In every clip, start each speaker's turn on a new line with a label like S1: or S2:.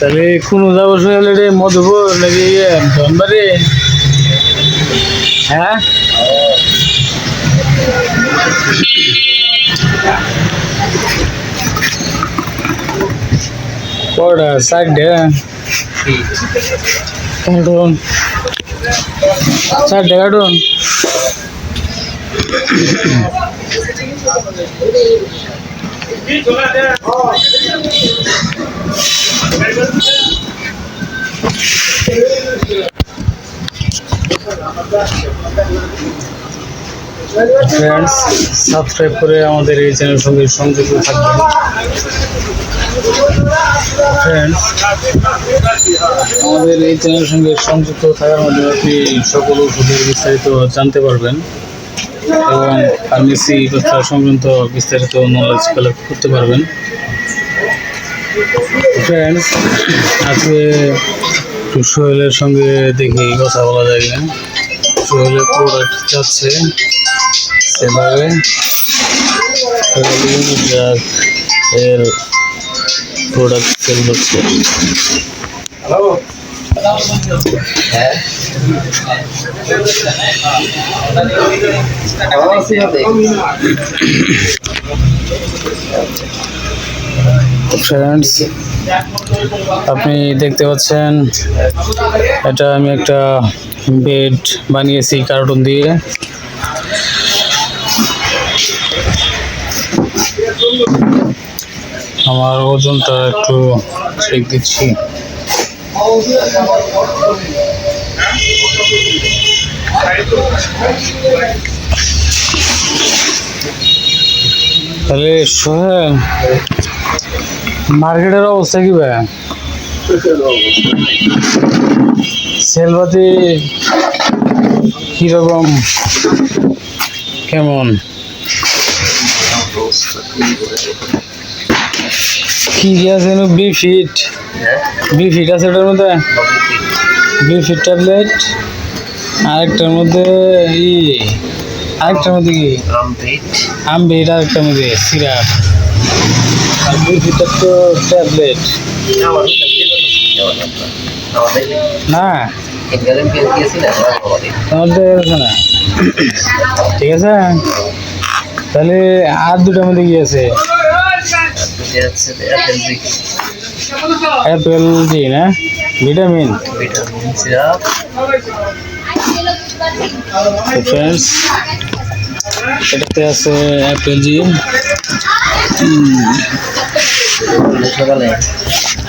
S1: তাহলে কোনো যাব শুনে মধুপুর নাকি ইয়ে ধনবাড়ি? হ্যাঁ? কটা ফ্রেন্ডস সাবস্ক্রাইব করে আমাদের এই চ্যানেলের সঙ্গে সংযুক্ত থাকবেন। ফ্রেন্ডস আমাদের এই চ্যানেলের সঙ্গে সংযুক্ত থাকার মাধ্যমে আপনি সকল ওষুধের বিস্তারিত জানতে পারবেন এবং ফার্মেসি তথা সংক্রান্ত বিস্তারিত নলেজ কালেক্ট করতে পারবেন। ফ্রেন্ডস আজকে সোহেলের সঙ্গে দেখি, কথা বলা যায় কিনা। সোহেলের প্রোডাক্ট যাচ্ছে সেভাবে। এর প্রোডাক্ট সেল হচ্ছে। ফ্রেন্ডস আপনি দেখতে পাচ্ছেন, এটা আমি একটা বেড বানিয়েছি কার্টুন দিয়ে। আমার ওজনটা একটু চেক দিচ্ছি। তাহলে সোহেল মার্কেটের অবস্থা কি ভাই? সেলবাতি কীরকম? কেমন? কি আছে বি ফিট বি ফিট আছে এটার মধ্যে? B fit tablet. আরেকটার মধ্যে ই আরেকটার মধ্যে কি? আমবিট আরেকটার মধ্যে সিরাপ আর বি ফিটার তো ট্যাবলেট না। ঠিক আছে? তাহলে আর দুটার মধ্যে কি আছে? অ্যাপেল জি না? ভিটামিন ফ্রেন্ডস এটাতে আছে অ্যাপেল জি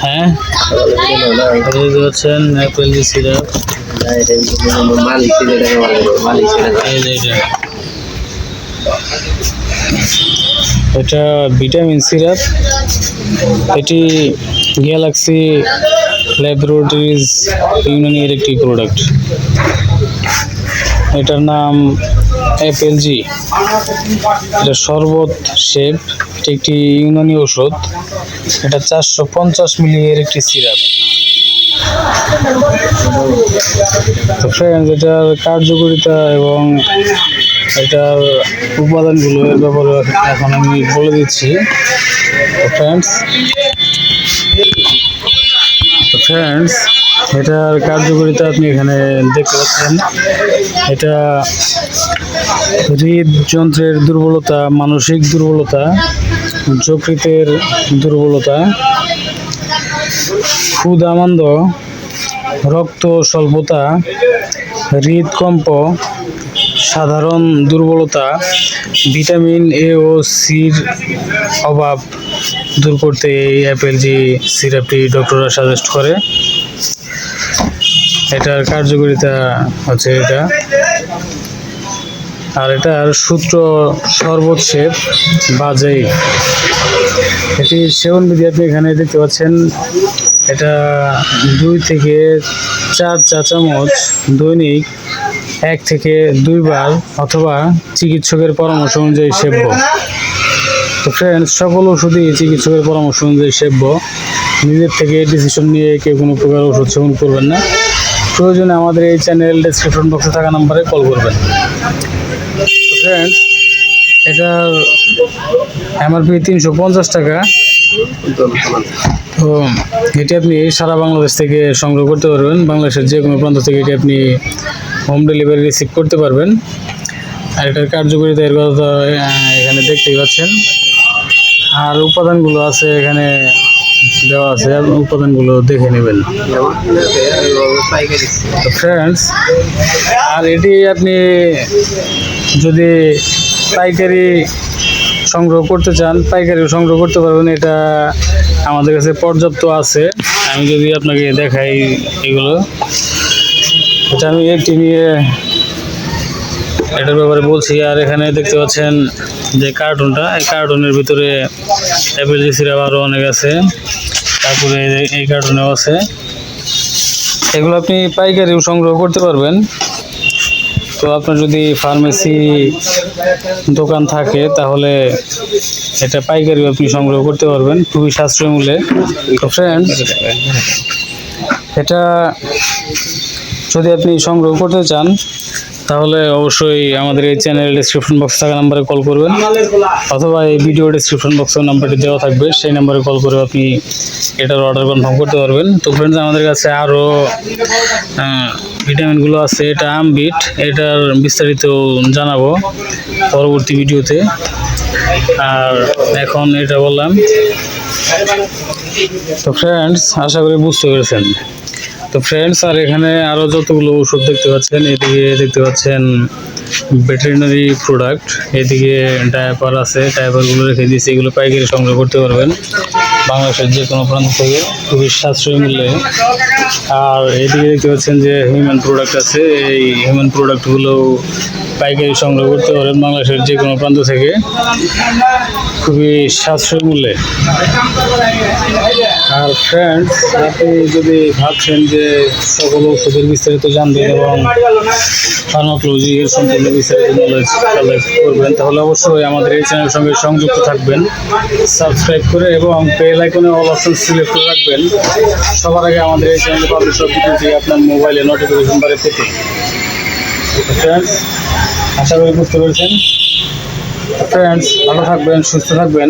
S1: হ্যাঁ। দেখতে অ্যাপেল জি সিরাপ এটা। ভিটামিন সিরাপ এটি গ্যালাক্সি ল্যাবরেটরিজ ইউনানির একটি প্রোডাক্ট এটার নাম এফএলজি। এটা শরবত শেপ, এটি একটি ইউনানি ওষুধ। এটা চারশো পঞ্চাশ মিলি এর একটি সিরাপ। তো ফ্রেন্ডস এটার কার্যকারিতা এবং এটার উপাদানগুলো এর ব্যাপারে এখন আমি বলে দিচ্ছি। তো ফ্রেন্ডস তো ফ্রেন্ডস এটার কার্যকারিতা আপনি এখানে দেখতে পাচ্ছেন। এটা হৃদযন্ত্রের দুর্বলতা, মানসিক দুর্বলতা, যকৃতের দুর্বলতা ক্ষুদামান্দ রক্ত স্বল্পতা, হৃদকম্প, সাধারণ দুর্বলতা, ভিটামিন এ ও সির অভাব দূর করতে এই অ্যাপেল জি সিরাপটি ডক্টররা সাজেস্ট করে। এটার কার্যকারিতা হচ্ছে এটা। আর এটার সূত্র শরবত বাজেই এটি সেবন বিধি আপনি এখানে দেখতে পাচ্ছেন, এটা দুই থেকে চার চা চামচ দৈনিক এক থেকে দুইবার অথবা চিকিৎসকের পরামর্শ অনুযায়ী সেব্য। তো ফ্রেন্ডস সকল ওষুধই চিকিৎসকের পরামর্শ অনুযায়ী সেব্য। নিজের থেকে ডিসিশন নিয়ে কেউ কোনো প্রকার ওষুধ সেবন করবেন না। প্রয়োজনে আমাদের এই চ্যানেল ডেসক্রিপশন বক্সে থাকা নাম্বারে কল করবেন। তো ফ্রেন্ডস এটার এমআরপি তিনশো পঞ্চাশ টাকা। তো এটি আপনি সারা বাংলাদেশ থেকে সংগ্রহ করতে পারবেন। বাংলাদেশের যে কোনো প্রান্ত থেকে এটি আপনি হোম ডেলিভারি রিসিভ করতে পারবেন। আর এটার কার্যকারিতা এর কথা এখানে দেখতেই পাচ্ছেন। আর উপাদানগুলো আছে এখানে দেওয়া আছে উপাদানগুলো দেখে নেবেন। ফ্রেন্ডস আর এটি আপনি যদি পাইকারি সংগ্রহ করতে চান পাইকারি সংগ্রহ করতে পারবেন। এটা আমাদের কাছে পর্যাপ্ত আছে। আমি যদি আপনাকে দেখাই এগুলো। এটা আমি একটি নিয়ে এটার ব্যাপারে বলছি, আর এখানে দেখতে পাচ্ছেন যে কার্টুনটা এই কার্টুনের ভিতরে অ্যাপেল সিরাপ আরও অনেক আছে। তারপরে এই- কার্টুনেও আছে। এগুলো আপনি পাইকারিও সংগ্রহ করতে পারবেন। তো আপনার যদি ফার্মেসি দোকান থাকে, তাহলে এটা পাইকারিও আপনি সংগ্রহ করতে পারবেন। খুবই সাশ্রয় মূল্যে। ফ্রেন্ড এটা যদি আপনি সংগ্রহ করতে চান তাহলে অবশ্যই আমাদের এই চ্যানেল ডিসক্রিপশন বক্স থাকা নাম্বারে কল করবেন। অথবা এই ভিডিও ডিসক্রিপশন বক্সের নাম্বারটি দেওয়া থাকবে, সেই নাম্বারে কল করে আপনি এটার অর্ডার কনফার্ম করতে পারবেন। তো ফ্রেন্ডস আমাদের কাছে আরও ভিটামিনগুলো আছে, এটা আমবিট, এটার বিস্তারিত জানাব পরবর্তী ভিডিওতে আর এখন এটা বললাম। তো ফ্রেন্ডস আশা করি বুঝতে পেরেছেন। তো ফ্রেন্ডস আর এখানে আরও যতগুলো ওষুধ দেখতে পাচ্ছেন, এদিকে দেখতে পাচ্ছেন ভেটেরিনারি প্রোডাক্ট এদিকে ডায়াপার আছে ডায়াপারগুলো রেখে দিয়েছি, এগুলো পাইকারি সংগ্রহ করতে পারবেন বাংলাদেশের যে কোনো প্রান্ত থেকে, খুবই সাশ্রয়ী মূল্যে। আর এদিকে দেখতে পাচ্ছেন যে হিউম্যান প্রোডাক্ট আছে, এই হিউম্যান প্রোডাক্টগুলো পাইকারি সংগ্রহ করতে পারেন বাংলাদেশের যে কোনো প্রান্ত থেকে, খুবই সাশ্রয়ী মূল্যে। ফ্রেন্ডস আপনি যদি ভাবছেন যে সকল ওষুধের বিস্তারিত জানবেন এবং ফার্মাকোলজি এর সম্পূর্ণ বিস্তারিত নলেজ কালেক্ট করবেন, তাহলে অবশ্যই আমাদের এই চ্যানেলের সঙ্গে সংযুক্ত থাকবেন। সাবস্ক্রাইব করে এবং বেল আইকনে অল অপশন সিলেক্ট করে রাখবেন। সবার আগে আমাদের এই চ্যানেলে পাবলিশ ভিডিওটি আপনার মোবাইলে নোটিফিকেশন বারে পেতে ফ্রেন্ডস আশা করি বুঝতে পেরেছেন। ফ্রেন্ডস ভালো থাকবেন, সুস্থ থাকবেন।